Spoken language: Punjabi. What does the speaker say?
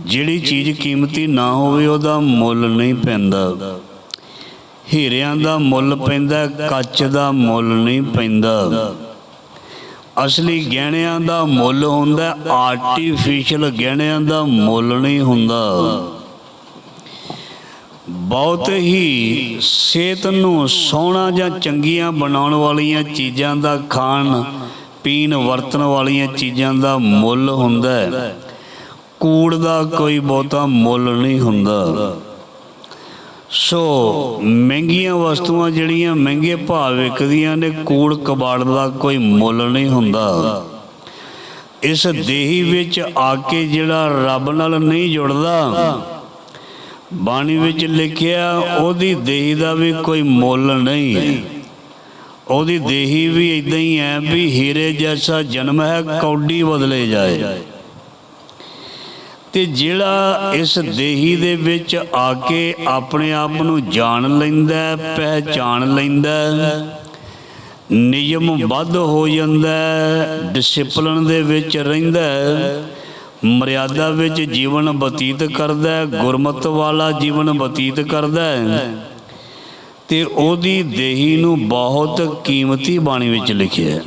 ਜਿਹੜੀ ਚੀਜ਼ ਕੀਮਤੀ ਨਾ ਹੋਵੇ, ਉਹਦਾ ਮੁੱਲ ਨਹੀਂ ਪੈਂਦਾ। ਹੀਰਿਆਂ ਦਾ ਮੁੱਲ ਪੈਂਦਾ, ਕੱਚ ਦਾ ਮੁੱਲ ਨਹੀਂ ਪੈਂਦਾ। ਅਸਲੀ ਗਹਿਣਿਆਂ ਦਾ ਮੁੱਲ ਹੁੰਦਾ ਆਰਟੀਫੀਸ਼ੀਅਲ ਗਹਿਣਿਆਂ ਦਾ ਮੁੱਲ ਨਹੀਂ ਹੁੰਦਾ। ਬਹੁਤ ਹੀ ਸਿਹਤ ਨੂੰ ਸੋਹਣਾ ਜਾਂ ਚੰਗੀਆਂ ਬਣਾਉਣ ਵਾਲੀਆਂ ਚੀਜ਼ਾਂ ਦਾ ਖਾਣ ਪੀਣ ਵਰਤਣ ਵਾਲੀਆਂ ਚੀਜ਼ਾਂ ਦਾ ਮੁੱਲ ਹੁੰਦਾ ਹੈ। ਕੂੜ ਦਾ ਕੋਈ ਬਹੁਤਾ ਮੁੱਲ ਨਹੀਂ ਹੁੰਦਾ। ਸੋ ਮਹਿੰਗੀਆਂ ਵਸਤੂਆਂ ਜਿਹੜੀਆਂ ਮਹਿੰਗੇ ਭਾਅ ਵਿਕਦੀਆਂ ਨੇ, ਕੂੜ ਕਬਾੜ ਦਾ ਕੋਈ ਮੁੱਲ ਨਹੀਂ ਹੁੰਦਾ। ਇਸ ਦੇਹੀ ਵਿੱਚ ਆ ਕੇ ਜਿਹੜਾ ਰੱਬ ਨਾਲ ਨਹੀਂ ਜੁੜਦਾ, ਬਾਣੀ ਵਿੱਚ ਲਿਖਿਆ, ਉਹਦੀ ਦੇਹੀ ਦਾ ਵੀ ਕੋਈ ਮੁੱਲ ਨਹੀਂ। ਉਹਦੀ ਦੇਹੀ ਵੀ ਇਦਾਂ ਹੀ ਹੈ ਵੀ ਹੀਰੇ ਜੈਸਾ ਜਨਮ ਹੈ, ਕੌਡੀ ਬਦਲੇ ਜਾਏ। ਤੇ ਜਿਹੜਾ ਇਸ ਦੇਹੀ ਦੇ ਵਿੱਚ ਆ ਕੇ ਆਪਣੇ ਆਪ ਨੂੰ ਜਾਣ ਲੈਂਦਾ ਪਹਿਚਾਣ ਲੈਂਦਾ ਨਿਯਮ ਵੱਧ ਹੋ ਜਾਂਦਾ ਡਿਸਪਲਿਨ ਦੇ ਵਿੱਚ ਰਹਿੰਦਾ ਮਰਿਆਦਾ ਵਿੱਚ ਜੀਵਨ ਬਤੀਤ ਕਰਦਾ ਗੁਰਮਤ ਵਾਲਾ ਜੀਵਨ ਬਤੀਤ ਕਰਦਾ ਤੇ ਉਹਦੀ ਦੇਹੀ ਨੂੰ ਬਹੁਤ ਕੀਮਤੀ ਬਾਣੀ ਵਿੱਚ ਲਿਖਿਆ ਹੈ।